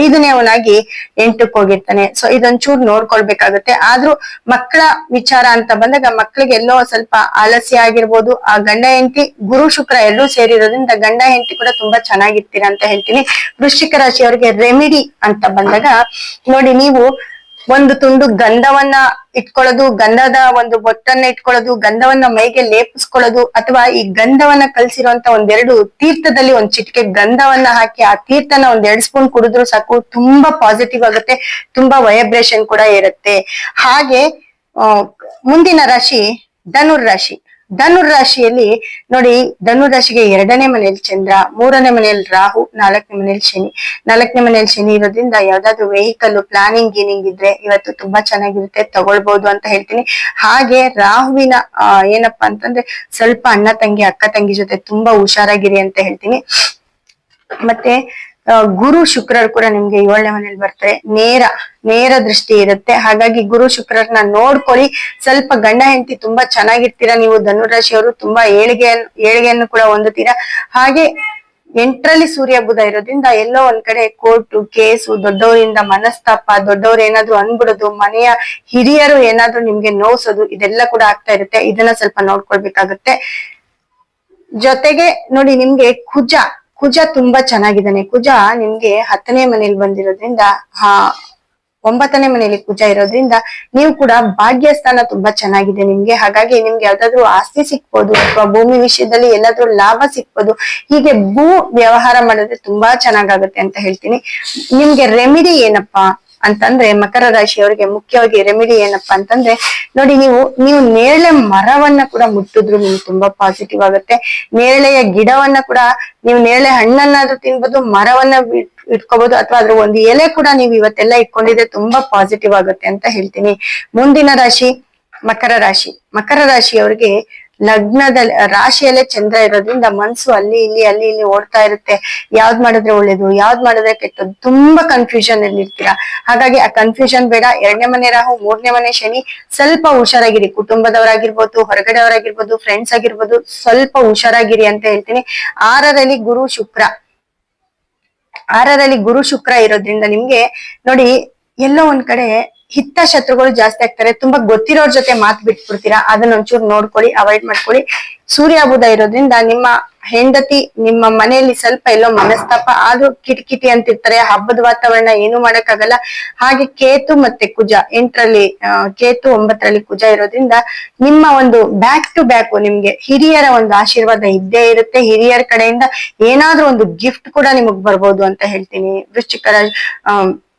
ಐದನೇ ಅವನಾಗಿ ಎಂಟಕ್ಕೆ ಹೋಗಿರ್ತಾನೆ. ಸೊ ಇದೊಂಚೂರು ನೋಡ್ಕೊಳ್ಬೇಕಾಗತ್ತೆ. ಆದ್ರೂ ಮಕ್ಕಳ ವಿಚಾರ ಅಂತ ಬಂದಾಗ ಮಕ್ಳಿಗೆ ಎಲ್ಲೋ ಸ್ವಲ್ಪ ಆಲಸ್ಯ ಆಗಿರ್ಬೋದು. ಆ ಗಂಡ ಹೆಂಡತಿ, ಗುರು ಶುಕ್ರ ಎಲ್ಲೂ ಸೇರಿರೋದ್ರಿಂದ ಗಂಡ ಹೆಂಡತಿ ಕೂಡ ತುಂಬಾ ಚೆನ್ನಾಗಿರ್ತೀರ ಅಂತ ಹೇಳ್ತೀನಿ. ವೃಶ್ಚಿಕ ರಾಶಿಯವರಿಗೆ ರೆಮಿಡಿ ಅಂತ ಬಂದಾಗ, ನೋಡಿ ನೀವು ಒಂದು ತುಂಡು ಗಂಧವನ್ನ ಇಟ್ಕೊಳ್ಳೋದು, ಗಂಧದ ಒಂದು ಬೊಟ್ಟನ್ನ ಇಟ್ಕೊಳ್ಳೋದು, ಗಂಧವನ್ನ ಮೈಗೆ ಲೇಪಿಸ್ಕೊಳ್ಳೋದು ಅಥವಾ ಈ ಗಂಧವನ್ನ ಕಲಸಿರುವಂತ ಒಂದೆರಡು ತೀರ್ಥದಲ್ಲಿ ಒಂದ್ ಚಿಟಿಕೆ ಗಂಧವನ್ನ ಹಾಕಿ ಆ ತೀರ್ಥನ ಒಂದ್ ಎರಡ್ ಸ್ಪೂನ್ ಕುಡಿದ್ರು ಸಾಕು, ತುಂಬಾ ಪಾಸಿಟಿವ್ ಆಗುತ್ತೆ, ತುಂಬಾ ವೈಬ್ರೇಷನ್ ಕೂಡ ಇರುತ್ತೆ. ಹಾಗೆ ಮುಂದಿನ ರಾಶಿ ಧನುರ್ ರಾಶಿ. ಧನುರ್ ರಾಶಿಯಲ್ಲಿ ನೋಡಿ, ಧನುರ್ ರಾಶಿಗೆ ಎರಡನೇ ಮನೆಯಲ್ಲಿ ಚಂದ್ರ, ಮೂರನೇ ಮನೆಯಲ್ಲಿ ರಾಹು, ನಾಲ್ಕನೇ ಮನೆಯಲ್ಲಿ ಶನಿ. ನಾಲ್ಕನೇ ಮನೆಯಲ್ಲಿ ಶನಿ ಇರೋದ್ರಿಂದ ಯಾವ್ದಾದ್ರು ವೆಹಿಕಲ್ ಪ್ಲಾನಿಂಗ್ ಗೀನಿಂಗ್ ಇದ್ರೆ ಇವತ್ತು ತುಂಬಾ ಚೆನ್ನಾಗಿರುತ್ತೆ ತಗೊಳ್ಬಹುದು ಅಂತ ಹೇಳ್ತೀನಿ. ಹಾಗೆ ರಾಹುವಿನ ಏನಪ್ಪಾ ಅಂತಂದ್ರೆ ಸ್ವಲ್ಪ ಅಣ್ಣ ತಂಗಿ, ಅಕ್ಕ ತಂಗಿ ಜೊತೆ ತುಂಬಾ ಹುಷಾರಾಗಿರಿ ಅಂತ ಹೇಳ್ತೀನಿ. ಮತ್ತೆ ಗುರು ಶುಕ್ರರು ಕೂಡ ನಿಮ್ಗೆ ಏಳನೇ ಮನೇಲಿ ಬರ್ತಾರೆ. ನೇರ ನೇರ ದೃಷ್ಟಿ ಇರುತ್ತೆ. ಹಾಗಾಗಿ ಗುರು ಶುಕ್ರರನ್ನ ನೋಡ್ಕೊಳ್ಳಿ. ಸ್ವಲ್ಪ ಗಂಡ ಹೆಂಡತಿ ತುಂಬಾ ಚೆನ್ನಾಗಿರ್ತೀರಾ? ನೀವು ಧನುರಾಶಿಯವರು ತುಂಬಾ ಏಳಿಗೆ ಏಳಿಗೆಯನ್ನು ಕೂಡ ಹೊಂದುತ್ತೀರಾ? ಹಾಗೆ ಎಂಟ್ರಲ್ಲಿ ಸೂರ್ಯ ಬುಧ ಇರೋದ್ರಿಂದ ಎಲ್ಲೋ ಒಂದ್ ಕಡೆ ಕೋರ್ಟು, ಕೇಸು, ದೊಡ್ಡವರಿಂದ ಮನಸ್ತಾಪ, ದೊಡ್ಡವ್ರು ಏನಾದ್ರು ಅನ್ಬಿಡೋದು, ಮನೆಯ ಹಿರಿಯರು ಏನಾದ್ರು ನಿಮ್ಗೆ ನೋವ್ಸೋದು, ಇದೆಲ್ಲ ಕೂಡ ಆಗ್ತಾ ಇರುತ್ತೆ. ಇದನ್ನ ಸ್ವಲ್ಪ ನೋಡ್ಕೊಳ್ಬೇಕಾಗತ್ತೆ. ಜೊತೆಗೆ ನೋಡಿ, ನಿಮ್ಗೆ ಕುಜ ಕುಜ ತುಂಬಾ ಚೆನ್ನಾಗಿದ್ದಾನೆ. ಕುಜ ನಿಮ್ಗೆ ಹತ್ತನೇ ಮನೇಲಿ ಬಂದಿರೋದ್ರಿಂದ, ಹಾ, ಒಂಬತ್ತನೇ ಮನೆಯಲ್ಲಿ ಕುಜ ಇರೋದ್ರಿಂದ ನೀವು ಕೂಡ ಭಾಗ್ಯಸ್ಥಾನ ತುಂಬಾ ಚೆನ್ನಾಗಿದೆ ನಿಮ್ಗೆ. ಹಾಗಾಗಿ ನಿಮ್ಗೆ ಯಾವ್ದಾದ್ರು ಆಸ್ತಿ ಸಿಕ್ಬೋದು ಅಥವಾ ಭೂಮಿ ವಿಷಯದಲ್ಲಿ ಎಲ್ಲಾದ್ರೂ ಲಾಭ ಸಿಕ್ಬೋದು ಹೀಗೆ ಭೂ ವ್ಯವಹಾರ ಮಾಡಿದ್ರೆ ತುಂಬಾ ಚೆನ್ನಾಗಾಗುತ್ತೆ ಅಂತ ಹೇಳ್ತೀನಿ. ನಿಮ್ಗೆ ರೆಮಿಡಿ ಏನಪ್ಪಾ? ಅಂತಂದ್ರೆ ಮಕರ ರಾಶಿಯವರಿಗೆ ಮುಖ್ಯವಾಗಿ ರೆಮಿಡಿ ಏನಪ್ಪಾ ಅಂತಂದ್ರೆ, ನೋಡಿ ನೀವು ನೀವು ನೇರಳೆ ಮರವನ್ನ ಕೂಡ ಮುಟ್ಟಿದ್ರು ನಿಮ್ಗೆ ತುಂಬಾ ಪಾಸಿಟಿವ್ ಆಗುತ್ತೆ. ನೇರಳೆಯ ಗಿಡವನ್ನ ಕೂಡ, ನೀವು ನೇರಳೆ ಹಣ್ಣನ್ನಾದ್ರೂ ತಿನ್ಬೋದು, ಮರವನ್ನ ಇಟ್ಕೋಬಹುದು ಅಥವಾ ಅದ್ರ ಒಂದು ಎಲೆ ಕೂಡ ನೀವು ಇವತ್ತೆಲ್ಲ ಇಟ್ಕೊಂಡಿದ್ರೆ ತುಂಬಾ ಪಾಸಿಟಿವ್ ಆಗುತ್ತೆ ಅಂತ ಹೇಳ್ತೀನಿ. ಮುಂದಿನ ರಾಶಿ ಮಕರ ರಾಶಿ. ಮಕರ ರಾಶಿಯವರಿಗೆ ಲಗ್ನದಲ್ಲಿ ರಾಶಿಯಲ್ಲೇ ಚಂದ್ರ ಇರೋದ್ರಿಂದ ಮನ್ಸು ಅಲ್ಲಿ, ಇಲ್ಲಿ ಅಲ್ಲಿ, ಇಲ್ಲಿ ಓಡ್ತಾ ಇರುತ್ತೆ. ಯಾವ್ದ್ ಮಾಡಿದ್ರೆ ಒಳ್ಳೇದು, ಯಾವ್ದ್ ಮಾಡಿದ್ರೆ ಕೆಟ್ಟದ್ದು? ತುಂಬಾ ಕನ್ಫ್ಯೂಷನ್ ಅಲ್ಲಿ ಇರ್ತೀರಾ? ಹಾಗಾಗಿ ಆ ಕನ್ಫ್ಯೂಷನ್ ಬೇಡ. ಎರಡನೇ ಮನೆ ರಾಹು, ಮೂರನೇ ಮನೆ ಶನಿ, ಸ್ವಲ್ಪ ಹುಷಾರಾಗಿರಿ. ಕುಟುಂಬದವರಾಗಿರ್ಬೋದು, ಹೊರಗಡೆಯವರಾಗಿರ್ಬೋದು ಫ್ರೆಂಡ್ಸ್ ಆಗಿರ್ಬೋದು, ಸ್ವಲ್ಪ ಹುಷಾರಾಗಿರಿ ಅಂತ ಹೇಳ್ತೀನಿ. ಆರರಲ್ಲಿ ಗುರು ಶುಕ್ರ. ಆರರಲ್ಲಿ ಗುರು ಶುಕ್ರ ಇರೋದ್ರಿಂದ ನಿಮ್ಗೆ ನೋಡಿ, ಎಲ್ಲೋ ಒಂದ್ ಕಡೆ ಹಿತ್ತ ಶತ್ರುಗಳು ಜಾಸ್ತಿ ಆಗ್ತಾರೆ. ತುಂಬಾ ಗೊತ್ತಿರೋರ್ ಜೊತೆ ಮಾತ್ ಬಿಟ್ಬಿಡ್ತೀರಾ? ಅದನ್ನ ಒಂಚೂರು ನೋಡ್ಕೊಳ್ಳಿ ಅವಾಯ್ಡ್ ಮಾಡ್ಕೊಳ್ಳಿ. ಸೂರ್ಯ ಬುಧ ಇರೋದ್ರಿಂದ ನಿಮ್ಮ ಹೆಂಡತಿ, ನಿಮ್ಮ ಮನೆಯಲ್ಲಿ ಸ್ವಲ್ಪ ಎಲ್ಲೋ ಮನಸ್ತಾಪ, ಆದ್ರೂ ಕಿಟಕಿಟಿ ಅಂತಿರ್ತಾರೆ, ಹಬ್ಬದ ವಾತಾವರಣ ಏನು ಮಾಡಕ್ಕಾಗಲ್ಲ. ಹಾಗೆ ಕೇತು ಮತ್ತೆ ಕುಜ, ಎಂಟರಲ್ಲಿ ಕೇತು ಒಂಬತ್ತರಲ್ಲಿ ಕುಜ ಇರೋದ್ರಿಂದ ನಿಮ್ಮ ಒಂದು ಬ್ಯಾಕ್ ಟು ಬ್ಯಾಕ್ ನಿಮ್ಗೆ ಹಿರಿಯರ ಒಂದು ಆಶೀರ್ವಾದ ಇದ್ದೇ ಇರುತ್ತೆ. ಹಿರಿಯರ ಕಡೆಯಿಂದ ಏನಾದ್ರೂ ಒಂದು ಗಿಫ್ಟ್ ಕೂಡ ನಿಮಗ್ ಬರ್ಬೋದು ಅಂತ ಹೇಳ್ತೀನಿ. ವೃಶ್ಚಿಕ ರಾಶಿ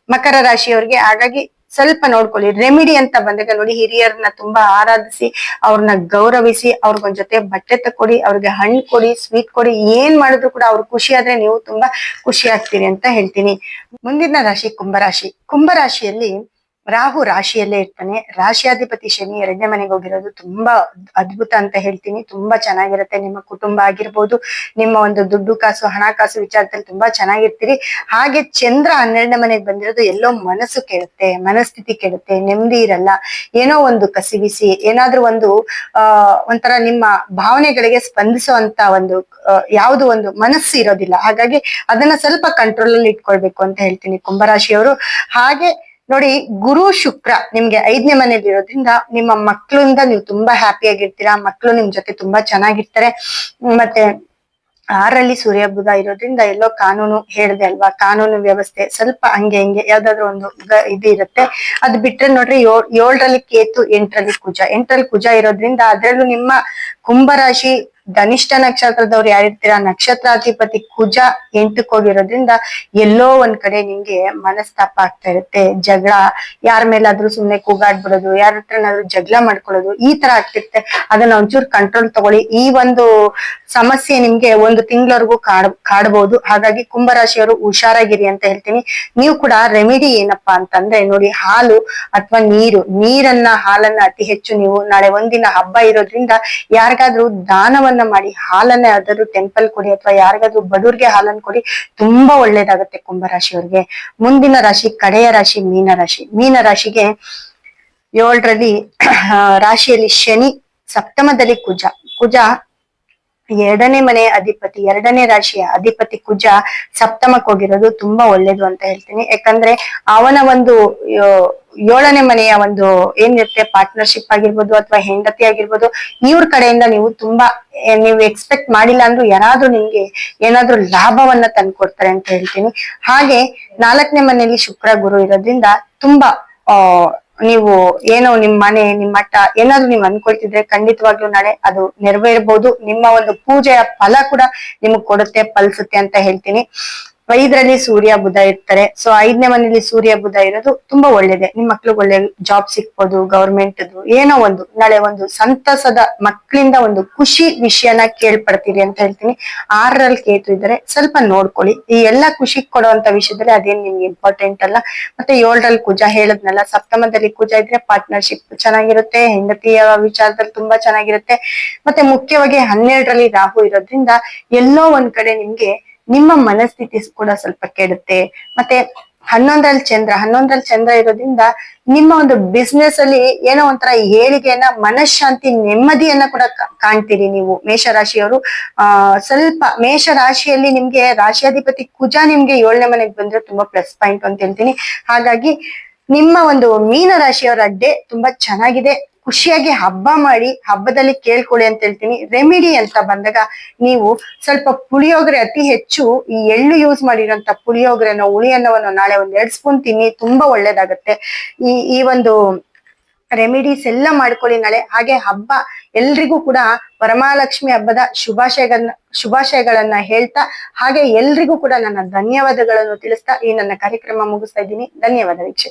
ಮಕರ ರಾಶಿಯವರಿಗೆ. ಹಾಗಾಗಿ ಸ್ವಲ್ಪ ನೋಡ್ಕೊಳ್ಳಿ. ರೆಮಿಡಿ ಅಂತ ಬಂದಾಗ ನೋಡಿ ಹಿರಿಯರನ್ನ ತುಂಬಾ ಆರಾಧಿಸಿ, ಅವ್ರನ್ನ ಗೌರವಿಸಿ, ಅವ್ರಿಗೊಂದ್ ಜೊತೆ ಬಟ್ಟೆ ತಕೊಡಿ ಅವ್ರಿಗೆ ಹಣ್ಣು ಕೊಡಿ, ಸ್ವೀಟ್ ಕೊಡಿ, ಏನ್ ಮಾಡಿದ್ರು ಕೂಡ ಅವ್ರು ಖುಷಿ ಆದ್ರೆ ನೀವು ತುಂಬಾ ಖುಷಿ ಆಗ್ತೀರಿ ಅಂತ ಹೇಳ್ತೀನಿ. ಮುಂದಿನ ರಾಶಿ ಕುಂಭರಾಶಿ ಕುಂಭರಾಶಿಯಲ್ಲಿ ರಾಹು ರಾಶಿಯಲ್ಲೇ ಇರ್ತಾನೆ. ರಾಶಿಯಾಧಿಪತಿ ಶನಿ ಎರಡನೇ ಮನೆಗೆ ಹೋಗಿರೋದು ತುಂಬಾ ಅದ್ಭುತ ಅಂತ ಹೇಳ್ತೀನಿ. ತುಂಬಾ ಚೆನ್ನಾಗಿರುತ್ತೆ. ನಿಮ್ಮ ಕುಟುಂಬ ಆಗಿರ್ಬೋದು, ನಿಮ್ಮ ಒಂದು ದುಡ್ಡು ಕಾಸು ಹಣಕಾಸು ವಿಚಾರದಲ್ಲಿ ತುಂಬಾ ಚೆನ್ನಾಗಿರ್ತೀರಿ. ಹಾಗೆ ಚಂದ್ರ ಹನ್ನೆರಡನೇ ಮನೆಗೆ ಬಂದಿರೋದು ಎಲ್ಲೋ ಮನಸ್ಸು ಕೆಡುತ್ತೆ, ಮನಸ್ಥಿತಿ ಕೆಡುತ್ತೆ, ನೆಮ್ಮದಿ ಇರಲ್ಲ. ಏನೋ ಒಂದು ಕಸಿವಿಸಿ, ಏನಾದ್ರೂ ಒಂದು ಅಹ್ ಒಂಥರ ನಿಮ್ಮ ಭಾವನೆಗಳಿಗೆ ಸ್ಪಂದಿಸುವಂತ ಒಂದು ಯಾವುದು ಒಂದು ಮನಸ್ಸು ಇರೋದಿಲ್ಲ. ಹಾಗಾಗಿ ಅದನ್ನ ಸ್ವಲ್ಪ ಕಂಟ್ರೋಲ್ ಅಲ್ಲಿ ಇಟ್ಕೊಳ್ಬೇಕು ಅಂತ ಹೇಳ್ತೀನಿ ಕುಂಭರಾಶಿಯವರು. ಹಾಗೆ ನೋಡಿ, ಗುರು ಶುಕ್ರ ನಿಮ್ಗೆ ಐದನೇ ಮನೇಲಿ ಇರೋದ್ರಿಂದ ನಿಮ್ಮ ಮಕ್ಕಳಿಂದ ನೀವು ತುಂಬಾ ಹ್ಯಾಪಿ ಆಗಿರ್ತೀರಾ ಮಕ್ಕಳು ನಿಮ್ ಜೊತೆ ತುಂಬಾ ಚೆನ್ನಾಗಿರ್ತಾರೆ. ಮತ್ತೆ ಆರಲ್ಲಿ ಸೂರ್ಯ ಬುಧ ಇರೋದ್ರಿಂದ ಎಲ್ಲೋ ಕಾನೂನು ಹೇಳಿದೆ ಅಲ್ವಾ, ಕಾನೂನು ವ್ಯವಸ್ಥೆ ಸ್ವಲ್ಪ ಹಂಗೆ ಹಿಂಗೆ ಯಾವ್ದಾದ್ರು ಒಂದು ಇದು ಇರುತ್ತೆ. ಅದ್ ಬಿಟ್ರೆ ನೋಡ್ರಿ ಏಳ್ ಏಳರಲ್ಲಿ ಕೇತು, ಎಂಟರಲ್ಲಿ ಕುಜ. ಎಂಟರಲ್ಲಿ ಕುಜ ಇರೋದ್ರಿಂದ ಅದ್ರಲ್ಲೂ ನಿಮ್ಮ ಕುಂಭರಾಶಿ ಧನಿಷ್ಠ ನಕ್ಷತ್ರದವ್ರು ಯಾರಿರ್ತೀರ? ನಕ್ಷತ್ರಾಧಿಪತಿ ಕುಜ ಎಂಟಕ್ಕೆ ಹೋಗಿರೋದ್ರಿಂದ ಎಲ್ಲೋ ಒಂದ್ ಕಡೆ ನಿಮ್ಗೆ ಮನಸ್ತಾಪ ಆಗ್ತಾ ಇರುತ್ತೆ. ಜಗಳ, ಯಾರ ಮೇಲಾದ್ರೂ ಸುಮ್ನೆ ಕೂಗಾಡ್ಬಿಡೋದು, ಯಾರ ಹತ್ರನಾದ್ರೂ ಜಗಳ ಮಾಡ್ಕೊಳ್ಳೋದು, ಈ ತರ ಆಗ್ತಿರುತ್ತೆ. ಅದನ್ನ ಒಂಚೂರು ಕಂಟ್ರೋಲ್ ತಗೊಳ್ಳಿ. ಈ ಒಂದು ಸಮಸ್ಯೆ ನಿಮ್ಗೆ ಒಂದು ತಿಂಗಳವರೆಗೂ ಕಾಡ್, ಕಾಡ್ಬೋದು. ಹಾಗಾಗಿ ಕುಂಭರಾಶಿಯವರು ಹುಷಾರಾಗಿರಿ ಅಂತ ಹೇಳ್ತೀನಿ. ನೀವು ಕೂಡ ರೆಮಿಡಿ ಏನಪ್ಪಾ ಅಂತಂದ್ರೆ ನೋಡಿ, ಹಾಲು ಅಥವಾ ನೀರು. ನೀರನ್ನ, ಹಾಲನ್ನ ಅತಿ ಹೆಚ್ಚು ನೀವು ನಾಳೆ ಒಂದಿನ ಹಬ್ಬ ಇರೋದ್ರಿಂದ ಯಾರಿಗಾದ್ರೂ ದಾನವನ್ನ ಮಾಡಿ ಹಾಲನ್ನ ಯಾವ್ದಾದ್ರು ಟೆಂಪಲ್ ಕೊಡಿ ಅಥವಾ ಯಾರಿಗಾದ್ರೂ ಬಡವ್ರಿಗೆ ಹಾಲನ್ನ ಕೊಡಿ, ತುಂಬಾ ಒಳ್ಳೇದಾಗುತ್ತೆ ಕುಂಭರಾಶಿಯವ್ರಿಗೆ. ಮುಂದಿನ ರಾಶಿ ಕಡೆಯ ರಾಶಿ, ಮೀನ ರಾಶಿ. ಮೀನ ರಾಶಿಗೆ ಏಳರಲ್ಲಿ ರಾಶಿಯಲ್ಲಿ ಶನಿ, ಸಪ್ತಮದಲ್ಲಿ ಕುಜ. ಕುಜ ಎರಡನೇ ಮನೆ ಅಧಿಪತಿ, ಎರಡನೇ ರಾಶಿಯ ಅಧಿಪತಿ ಕುಜ ಸಪ್ತಮಕ್ಕೆ ಹೋಗಿರೋದು ತುಂಬಾ ಒಳ್ಳೇದು ಅಂತ ಹೇಳ್ತೀನಿ. ಯಾಕಂದ್ರೆ ಅವನ ಒಂದು ಏಳನೇ ಮನೆಯ ಒಂದು ಏನಿರುತ್ತೆ ಪಾರ್ಟ್ನರ್ಶಿಪ್ ಆಗಿರ್ಬೋದು ಅಥವಾ ಹೆಂಡತಿ ಆಗಿರ್ಬೋದು, ಇವ್ರ ಕಡೆಯಿಂದ ನೀವು ತುಂಬಾ ನೀವು ಎಕ್ಸ್ಪೆಕ್ಟ್ ಮಾಡಿಲ್ಲ ಅಂದ್ರೂ ಯಾರಾದ್ರೂ ನಿಮ್ಗೆ ಏನಾದ್ರೂ ಲಾಭವನ್ನ ತಂದ್ಕೊಡ್ತಾರೆ ಅಂತ ಹೇಳ್ತೀನಿ. ಹಾಗೆ ನಾಲ್ಕನೇ ಮನೆಯಲ್ಲಿ ಶುಕ್ರ ಗುರು ಇರೋದ್ರಿಂದ ತುಂಬಾ ನೀವು ಏನೋ ನಿಮ್ ಮನೆ, ನಿಮ್ ಮಠ ಏನಾದ್ರು ನೀವು ಅನ್ಕೊಳ್ತಿದ್ರೆ ಖಂಡಿತವಾಗ್ಲೂ ನಾಳೆ ಅದು ನೆರವೇರ್ಬೋದು. ನಿಮ್ಮ ಒಂದು ಪೂಜೆಯ ಫಲ ಕೂಡ ನಿಮಗ್ ಕೊಡುತ್ತೆ, ಫಲಿಸುತ್ತೆ ಅಂತ ಹೇಳ್ತೀನಿ. ಐದರಲ್ಲಿ ಸೂರ್ಯ ಬುಧ ಇರ್ತಾರೆ. ಸೊ ಐದನೇ ಮನೆಯಲ್ಲಿ ಸೂರ್ಯ ಬುಧ ಇರೋದು ತುಂಬಾ ಒಳ್ಳೇದೆ. ನಿಮ್ ಮಕ್ಳಿಗೆ ಒಳ್ಳೆ ಜಾಬ್ ಸಿಕ್ಬೋದು ಗವರ್ಮೆಂಟ್ ಏನೋ ಒಂದು, ನಾಳೆ ಒಂದು ಸಂತಸದ ಮಕ್ಕಳಿಂದ ಒಂದು ಖುಷಿ ವಿಷಯನ ಕೇಳ್ಪಡ್ತೀರಿ ಅಂತ ಹೇಳ್ತೀನಿ. ಆರರಲ್ಲಿ ಕೇತು ಇದ್ದಾರೆ. ಸ್ವಲ್ಪ ನೋಡ್ಕೊಳ್ಳಿ. ಈ ಎಲ್ಲಾ ಖುಷಿ ಕೊಡುವಂತ ವಿಷಯದಲ್ಲಿ ಅದೇನ್ ನಿಮ್ಗೆ ಇಂಪಾರ್ಟೆಂಟ್ ಅಲ್ಲ. ಮತ್ತೆ ಏಳರಲ್ಲಿ ಕುಜ ಹೇಳದ್ನಲ್ಲ, ಸಪ್ತಮದಲ್ಲಿ ಕುಜ ಇದ್ರೆ ಪಾರ್ಟ್ನರ್ಶಿಪ್ ಚೆನ್ನಾಗಿರುತ್ತೆ. ಹೆಂಡತಿಯ ವಿಚಾರದಲ್ಲಿ ತುಂಬಾ ಚೆನ್ನಾಗಿರುತ್ತೆ. ಮತ್ತೆ ಮುಖ್ಯವಾಗಿ ಹನ್ನೆರಡರಲ್ಲಿ ರಾಹು ಇರೋದ್ರಿಂದ ಎಲ್ಲೋ ಒಂದ್ ಕಡೆ ನಿಮ್ಗೆ ನಿಮ್ಮ ಮನಸ್ಥಿತಿ ಕೂಡ ಸ್ವಲ್ಪ ಕೆಡುತ್ತೆ. ಮತ್ತೆ ಹನ್ನೊಂದ್ರಲ್ಲಿ ಚಂದ್ರ ಹನ್ನೊಂದ್ರಲ್ಲಿ ಚಂದ್ರ ಇರೋದ್ರಿಂದ ನಿಮ್ಮ ಒಂದು ಬಿಸ್ನೆಸ್ ಅಲ್ಲಿ ಏನೋ ಒಂಥರ ಏಳಿಗೆಯನ್ನ, ಮನಃಶಾಂತಿ ನೆಮ್ಮದಿಯನ್ನ ಕೂಡ ಕಾಣ್ತೀರಿ ನೀವು. ಮೇಷರಾಶಿಯವರು, ಆ, ಸ್ವಲ್ಪ ಮೇಷ ರಾಶಿಯಲ್ಲಿ ನಿಮ್ಗೆ ರಾಶಿಯಾಧಿಪತಿ ಕುಜ ನಿಮ್ಗೆ ಏಳನೇ ಮನೆಗೆ ಬಂದ್ರೆ ತುಂಬಾ ಪ್ಲಸ್ ಪಾಯಿಂಟ್ ಅಂತ ಹೇಳ್ತೀನಿ. ಹಾಗಾಗಿ ನಿಮ್ಮ ಒಂದು ಮೀನ ರಾಶಿಯವರ ಅಡ್ಡೆ ತುಂಬಾ ಚೆನ್ನಾಗಿದೆ. ಖುಷಿಯಾಗಿ ಹಬ್ಬ ಮಾಡಿ ಹಬ್ಬದಲ್ಲಿ ಕೇಳ್ಕೊಳ್ಳಿ ಅಂತ ಹೇಳ್ತೀನಿ. ರೆಮಿಡಿ ಅಂತ ಬಂದಾಗ ನೀವು ಸ್ವಲ್ಪ ಪುಳಿಯೋಗರೆ ಅತಿ ಹೆಚ್ಚು ಈ ಎಳ್ಳು ಯೂಸ್ ಮಾಡಿರೋಂತ ಪುಳಿಯೋಗರೆನ ಹುಳಿ ಅನ್ನವನ್ನು ನಾಳೆ ಒಂದ್ ಎರಡ್ ಸ್ಪೂನ್ ತಿನ್ನಿ, ತುಂಬಾ ಒಳ್ಳೇದಾಗತ್ತೆ. ಈ ಈ ಒಂದು ರೆಮಿಡೀಸ್ ಎಲ್ಲ ಮಾಡ್ಕೊಳ್ಳಿ ನಾಳೆ. ಹಾಗೆ ಹಬ್ಬ ಎಲ್ರಿಗೂ ಕೂಡ ವರಮಹಾಲಕ್ಷ್ಮಿ ಹಬ್ಬದ ಶುಭಾಶಯಗಳನ್ನ ಶುಭಾಶಯಗಳನ್ನ ಹೇಳ್ತಾ, ಹಾಗೆ ಎಲ್ರಿಗೂ ಕೂಡ ನನ್ನ ಧನ್ಯವಾದಗಳನ್ನು ತಿಳಿಸ್ತಾ ಈ ನನ್ನ ಕಾರ್ಯಕ್ರಮ ಮುಗಿಸ್ತಾ ಇದ್ದೀನಿ. ಧನ್ಯವಾದ ವೀಕ್ಷಕರೇ.